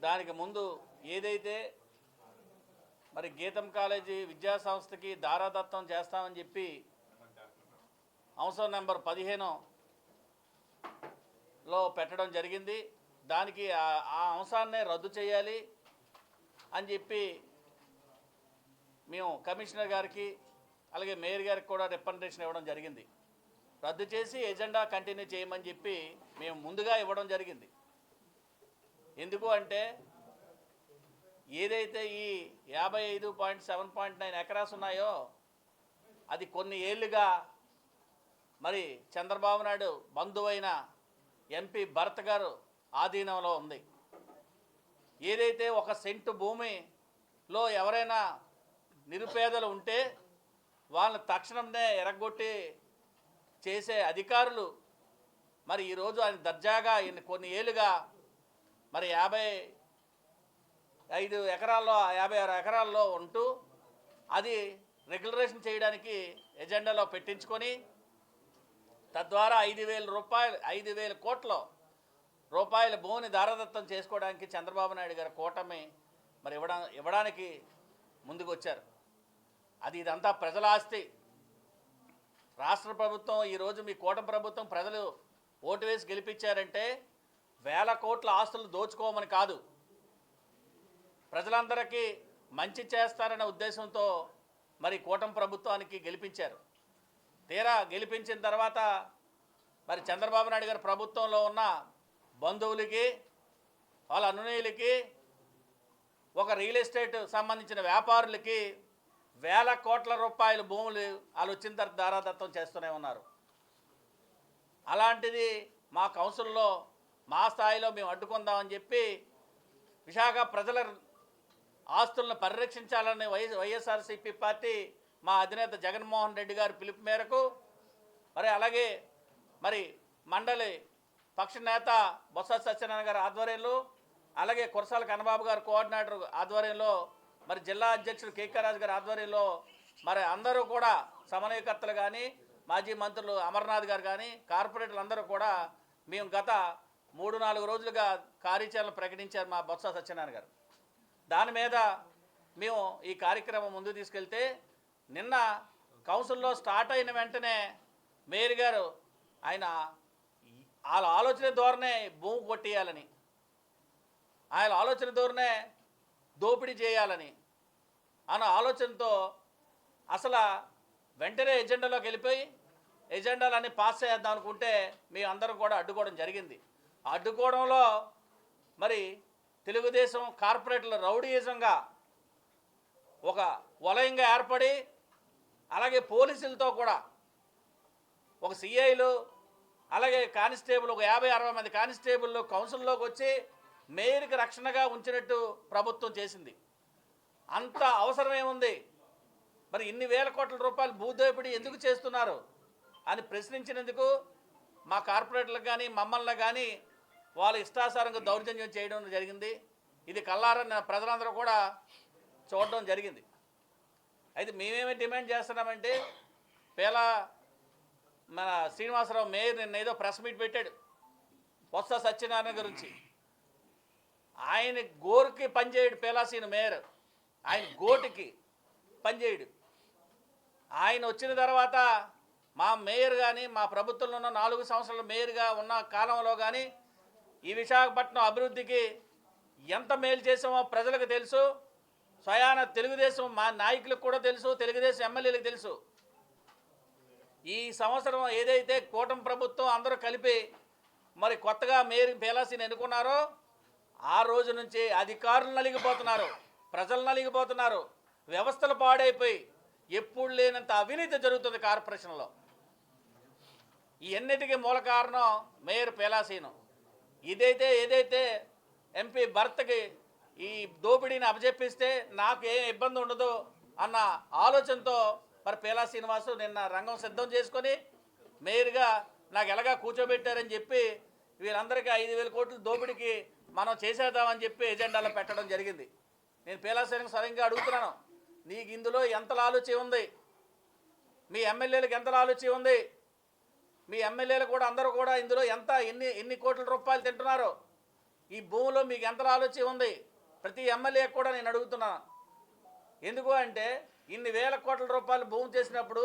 దానికి ముందు ఏదైతే మరి గీతం కాలేజీ విద్యా సంస్థకి దారాదత్తం చేస్తామని చెప్పి అంశం నెంబర్ పదిహేనులో పెట్టడం జరిగింది. దానికి ఆ- ఆ అంశాన్నే రద్దు చేయాలి అని చెప్పి మేము కమిషనర్ గారికి అలాగే మేయర్ గారికి కూడా రిప్రజెంటేషన్ ఇవ్వడం జరిగింది. రద్దు చేసి ఎజెండా కంటిన్యూ చేయమని చెప్పి మేము ముందుగా ఇవ్వడం జరిగింది. ఎందుకు అంటే ఏదైతే ఈ యాభై ఐదు point seven point nine acres ఉన్నాయో అది కొన్ని ఏళ్ళుగా మరి చంద్రబాబు నాయుడు బంధువైన ఎంపీ భరత్ గారు ఆధీనంలో ఉంది. ఏదైతే ఒక సెంటు భూమిలో ఎవరైనా నిరుపేదలు ఉంటే వాళ్ళని తక్షణమే ఎరగొట్టి చేసే అధికారులు మరి ఈరోజు ఆయన దర్జాగా ఇన్ని కొన్ని ఏళ్ళుగా మరి యాభై ఐదు ఎకరాల్లో యాభై ఆరు ఎకరాల్లో ఉంటూ అది రెగ్యులరేషన్ చేయడానికి ఎజెండాలో పెట్టించుకొని తద్వారా ఐదు వేల రూపాయలు ఐదు వేల కోట్ల రూపాయల భూమిని దారదత్తం చేసుకోవడానికి చంద్రబాబు నాయుడు గారి కూటమి మరి ఇవ్వడా ఇవ్వడానికి ముందుకు వచ్చారు అది ఇదంతా ప్రజల ఆస్తి. రాష్ట్ర ప్రభుత్వం ఈరోజు మీ కూటమి ప్రభుత్వం ప్రజలు ఓటు వేసి గెలిపించారంటే వేల కోట్ల ఆస్తులు దోచుకోమని కాదు. ప్రజలందరికీ మంచి చేస్తారనే ఉద్దేశంతో మరి కూటమి ప్రభుత్వానికి గెలిపించారు. తీరా గెలిపించిన తర్వాత మరి చంద్రబాబు నాయుడు గారి ప్రభుత్వంలో ఉన్న బంధువులకి వాళ్ళ అనునయులకి ఒక రియల్ ఎస్టేట్ సంబంధించిన వ్యాపారులకి వేల కోట్ల రూపాయల భూములు వాళ్ళు వచ్చిన తర్వాత దారాదత్తం చేస్తూనే ఉన్నారు. అలాంటిది మా కౌన్సిల్లో మా స్థాయిలో మేము అడ్డుకుందామని చెప్పి విశాఖ ప్రజల ఆస్తులను పరిరక్షించాలని వైఎస్ వైఎస్ఆర్సీపీ పార్టీ మా అధినేత జగన్మోహన్ రెడ్డి గారి పిలుపు మేరకు మరి అలాగే మరి మండలి పక్ష నేత బొత్స సత్యనారాయణ గారి ఆధ్వర్యంలో అలాగే కురసాల కన్నబాబు గారు కోఆర్డినేటర్ ఆధ్వర్యంలో మరి జిల్లా అధ్యక్షుడు కేకే రాజు గారి ఆధ్వర్యంలో మరి అందరూ కూడా సమన్వయకర్తలు కానీ మాజీ మంత్రులు అమర్నాథ్ గారు కానీ కార్పొరేటర్లు అందరూ కూడా మేము గత మూడు నాలుగు రోజులుగా కార్యాచరణ ప్రకటించారు మా బొత్స సత్యనారాయణ గారు. దాని మీద మేము ఈ కార్యక్రమం ముందుకు తీసుకెళ్తే నిన్న కౌన్సిల్లో స్టార్ట్ అయిన వెంటనే మేయర్ గారు ఆయన వాళ్ళ ఆలోచన ధోరణే భూమి కొట్టేయాలని ఆయన ఆలోచన ధోరణే దోపిడీ చేయాలని అన్న ఆలోచనతో అసలు వెంటనే ఎజెండాలోకి వెళ్ళిపోయి ఎజెండాలన్నీ పాస్ చేద్దాం అనుకుంటే మేము అందరం కూడా అడ్డుకోవడం జరిగింది. అడ్డుకోవడంలో మరి తెలుగుదేశం కార్పొరేట్ల రౌడీయిజంగా ఒక వలయంగా ఏర్పడి అలాగే పోలీసులతో కూడా ఒక సిఐలు అలాగే కానిస్టేబుల్ ఒక యాభై అరవై మంది కానిస్టేబుల్ కౌన్సిల్లోకి వచ్చి మేయర్కి రక్షణగా ఉంచినట్టు ప్రభుత్వం చేసింది. అంత అవసరమేముంది? మరి ఇన్ని వేల కోట్ల రూపాయలు భూదోపిడీ ఎందుకు చేస్తున్నారు? అని ప్రశ్నించినందుకు మా కార్పొరేటర్లకు కానీ మమ్మల్ని కానీ వాళ్ళ ఇష్టాసారంగా దౌర్జన్యం చేయడం జరిగింది. ఇది కల్లారని ప్రజలందరూ కూడా చూడడం జరిగింది. అయితే మేమేమి డిమాండ్ చేస్తున్నామంటే పేలా మన శ్రీనివాసరావు మేయర్ నిన్న ఏదో ప్రెస్ మీట్ పెట్టాడు బొత్స సత్యనారాయణ గురించి. ఆయన గోరుకి పనిచేయడు పేలాసీన మేయర్. ఆయన గోటికి పనిచేయడు ఆయన వచ్చిన తర్వాత మా మేయర్ కానీ మా ప్రభుత్వంలో ఉన్న నాలుగు సంవత్సరాల మేయర్గా ఉన్న కాలంలో కానీ ఈ విశాఖపట్నం అభివృద్ధికి ఎంత మేలు చేసామో ప్రజలకు తెలుసు. స్వయాన తెలుగుదేశం మా నాయకులకు కూడా తెలుసు తెలుగుదేశం ఎమ్మెల్యేలకు తెలుసు. ఈ సంవత్సరం ఏదైతే కూటమి ప్రభుత్వం అందరూ కలిపి మరి కొత్తగా మేయర్ పేలాసిని ఎన్నుకున్నారో ఆ రోజు నుంచి అధికారులు నలిగిపోతున్నారు ప్రజలు నలిగిపోతున్నారు వ్యవస్థలు పాడైపోయి ఎప్పుడు లేనంత అవినీతి జరుగుతుంది కార్పొరేషన్లో. ఈ ఎన్నిటికీ మూల కారణం మేయర్ పేలాసీను. ఇదైతే ఏదైతే ఎంపీ భర్తకి ఈ దోపిడీని అప్పచెప్పిస్తే నాకు ఏం ఇబ్బంది ఉండదు అన్న ఆలోచనతో మరి పేలా శ్రీనివాసు నిన్న రంగం సిద్ధం చేసుకొని మేయర్గా నాకు ఎలాగా కూర్చోబెట్టారని చెప్పి వీళ్ళందరికీ ఐదు వేల కోట్లు దోపిడీకి మనం చేసేద్దామని చెప్పి ఎజెండాలో పెట్టడం జరిగింది. నేను పేలా శ్రీనివాస్ సరిగ్గా అడుగుతున్నాను. నీకు ఇందులో ఎంత లాలుచి ఉంది? మీ ఎమ్మెల్యేలకు ఎంత లాలుచి ఉంది? మీ ఎమ్మెల్యేలు కూడా అందరూ కూడా ఇందులో ఎంత ఎన్ని ఎన్ని కోట్ల రూపాయలు తింటున్నారు ఈ భూమిలో మీకు ఎంత ఆలోచన ఉంది? ప్రతి ఎమ్మెల్యే కూడా నేను అడుగుతున్నాను ఎందుకు అంటే ఇన్ని వేల కోట్ల రూపాయలు భూమి చేసినప్పుడు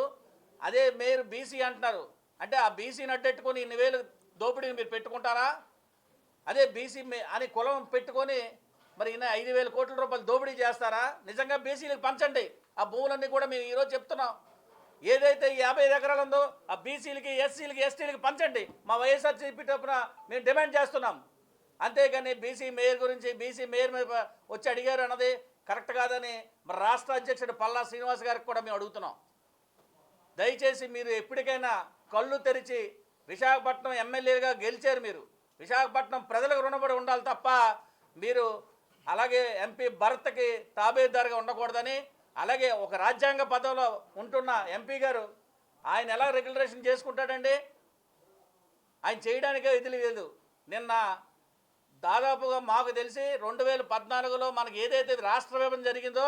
అదే మీరు బీసీ అంటున్నారు. అంటే ఆ బీసీని అడ్డెట్టుకొని ఇన్ని వేలు దోపిడీని మీరు పెట్టుకుంటారా? అదే బీసీ అని కులం పెట్టుకొని మరి ఇన్న ఐదు వేల కోట్ల రూపాయలు దోపిడీ చేస్తారా? నిజంగా బీసీలకు పంచండి. ఆ భూములన్నీ కూడా మేము ఈరోజు చెప్తున్నాం. ఏదైతే యాభై ఎకరాలు ఉందో ఆ బీసీలకి ఎస్సీలకి ఎస్టీలకి పంచండి. మా వైఎస్ఆర్సీపీ తరఫున మేము డిమాండ్ చేస్తున్నాం. అంతేగాని బీసీ మేయర్ గురించి బీసీ మేయర్ మీద వచ్చి అడిగారు అన్నది కరెక్ట్ కాదని మరి రాష్ట్ర అధ్యక్షుడు పల్లా శ్రీనివాస్ గారికి కూడా మేము అడుగుతున్నాం. దయచేసి మీరు ఎప్పటికైనా కళ్ళు తెరిచి విశాఖపట్నం ఎమ్మెల్యేగా గెలిచారు మీరు. విశాఖపట్నం ప్రజలకు రుణపడి ఉండాలి తప్ప మీరు అలాగే ఎంపీ భరత్కి తాబేదారుగా ఉండకూడదని అలాగే ఒక రాజ్యాంగ పదవిలో ఉంటున్న ఎంపీ గారు ఆయన ఎలా రెగ్యులరేషన్ చేసుకుంటాడండి? ఆయన చేయడానికే ఇది లేదు నిన్న దాదాపుగా మాకు తెలిసి రెండు వేల పద్నాలుగులో మనకి ఏదైతే రాష్ట్ర విభజన జరిగిందో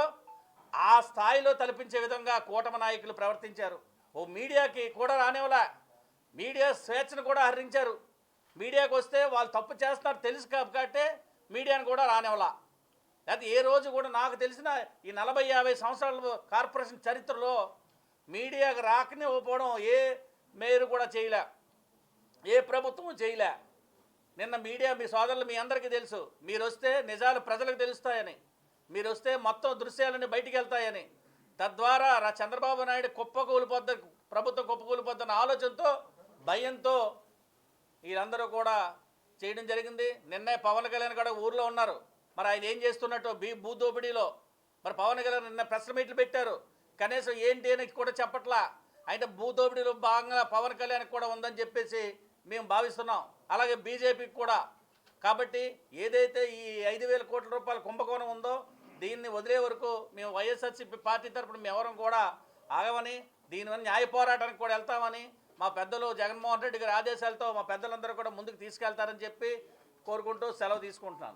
ఆ స్థాయిలో తలపించే విధంగా కూటమి నాయకులు ప్రవర్తించారు. ఓ మీడియాకి కూడా రానివ్వలా. మీడియా స్వేచ్ఛను కూడా హరించారు. మీడియాకు వస్తే వాళ్ళు తప్పు చేస్తున్నారు తెలుసు కాబట్టి మీడియాను కూడా రానివ్వలా. లేకపోతే ఏ రోజు కూడా నాకు తెలిసిన ఈ నలభై యాభై సంవత్సరాల కార్పొరేషన్ చరిత్రలో మీడియాకు రాకనే పోవడం ఏ మేయర్ కూడా చేయలే. ఏ ప్రభుత్వం చేయలే. నిన్న మీడియా మీ సోదరులు మీ అందరికీ తెలుసు. మీరు వస్తే నిజాలు ప్రజలకు తెలుస్తాయని. మీరు వస్తే మొత్తం దృశ్యాలన్నీ బయటికి వెళ్తాయని. తద్వారా చంద్రబాబు నాయుడు కుప్పకూలిపోద్ద ప్రభుత్వం కుప్పకూలిపోద్దన్న ఆలోచనతో భయంతో వీరందరూ కూడా చేయడం జరిగింది. నిన్నే పవన్ కళ్యాణ్ కూడా ఊర్లో ఉన్నారు. మరి ఆయన ఏం చేస్తున్నట్టు బీ భూదోపిడీలో? మరి పవన్ కళ్యాణ్ నిన్న ప్రెస్ మీట్లు పెట్టారు. కనీసం ఏంటి అని కూడా చెప్పట్లా. అయితే భూదోపిడీలో భాగంగా పవన్ కళ్యాణ్ కూడా ఉందని చెప్పేసి మేము భావిస్తున్నాం. అలాగే బీజేపీకి కూడా. కాబట్టి ఏదైతే ఈ ఐదు వేల కోట్ల రూపాయల కుంభకోణం ఉందో దీన్ని వదిలే వరకు మేము వైఎస్ఆర్సీపీ పార్టీ తరపున మేము ఎవరం కూడా ఆగమని దీనివల్ల న్యాయ పోరాటానికి కూడా వెళ్తామని మా పెద్దలు జగన్మోహన్ రెడ్డి గారి ఆదేశాలతో మా పెద్దలందరూ కూడా ముందుకు తీసుకెళ్తారని చెప్పి కోరుకుంటూ సెలవు తీసుకుంటున్నాను.